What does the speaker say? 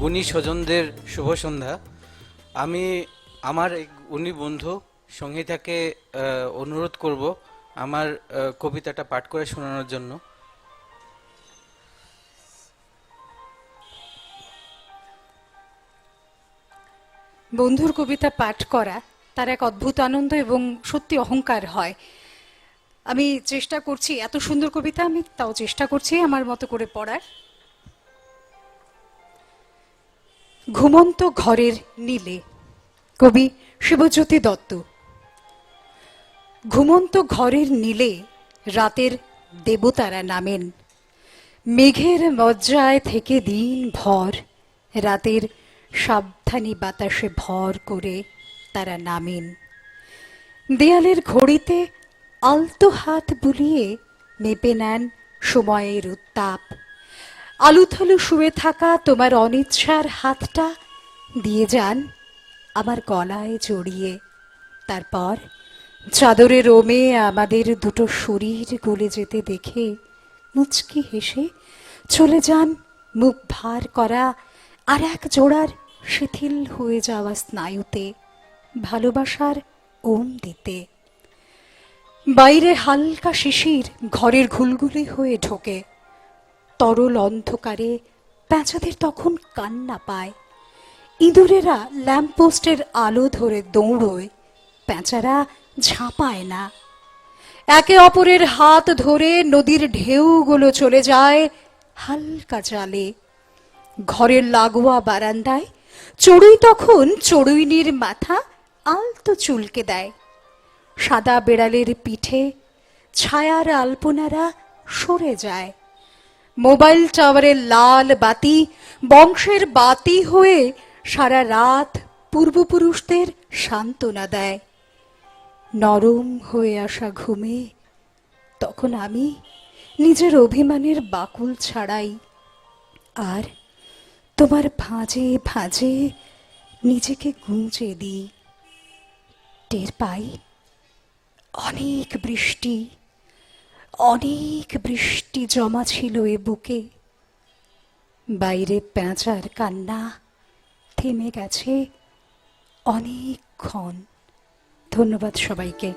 গুণী স্বজনদের শুভ সন্ধ্যা। আমি আমার এক গুণী বন্ধু সঙ্গীতাকে অনুরোধ করব আমার কবিতাটা পাঠ করে শোনানোর জন্য। বন্ধুর কবিতা পাঠ করা তার এক অদ্ভুত আনন্দ এবং সত্যি অহংকার হয়। আমি চেষ্টা করছি, এত সুন্দর কবিতা আমি তাও চেষ্টা করছি আমার মতো করে পড়ার। ঘুমন্ত ঘরের নীলে। কবি শিবজ্যোতি দত্ত। ঘুমন্ত ঘরের নীলে রাতের দেবতারা নামেন। মেঘের মজ্জায় থেকে দিন ভর, রাতের সাবধানী বাতাসে ভর করে তারা নামেন। দেয়ালের ঘড়িতে আলতো হাত বুলিয়ে মেপে নেন সময়ের উত্তাপ। আলুথালু শুয়ে থাকা তোমার অনিচ্ছার হাতটা। দিয়ে যান আমার গলায় জড়িয়ে। তারপর চাদরে রোমে আমাদের দুটো শরীর গলে যেতে দেখে মুচকি হেসে চলে যান মুখ ভার করা আর এক জোড়ার শিথিল হয়ে যাওয়া স্নায়ুতে ভালোবাসার ওম দিতে। বাইরে হালকা শিশির ঘরের ঘুলগুলি হয়ে ঢোকে। তরল অন্ধকারে প্যাঁচাদের তখন কান্না পায়। ইঁদুরেরা ল্যাম্পপোস্টের আলো ধরে দৌড়োয়, প্যাঁচারা ঝাঁপায় না। একে অপরের হাত ধরে নদীর ঢেউগুলো চলে যায় হালকা জালে। ঘরের লাগোয়া বারান্দায় চড়ুই তখন চড়ুইনির মাথা আলতো চুলকে দেয়। সাদা বেড়ালের পিঠে ছায়ার আলপনারা সরে যায়। মোবাইল টাওয়ারের লাল বাতি, বংশের বাতি হয়ে সারা রাত পূর্বপুরুষদের সান্ত্বনা দেয়। নরম হয়ে আসা ঘুমে তখন আমি নিজের অভিমানের বাকুল ছাড়াই আর তোমার ভাঁজে ভাঁজে নিজেকে গুঁজে দিই। টের পাই অনেক বৃষ্টি অনেক বৃষ্টি জমা ছিল এ বুকে। বাইরে পেঁচার কান্না থেমে গেছে অনেকক্ষণ। ধন্যবাদ সবাইকে।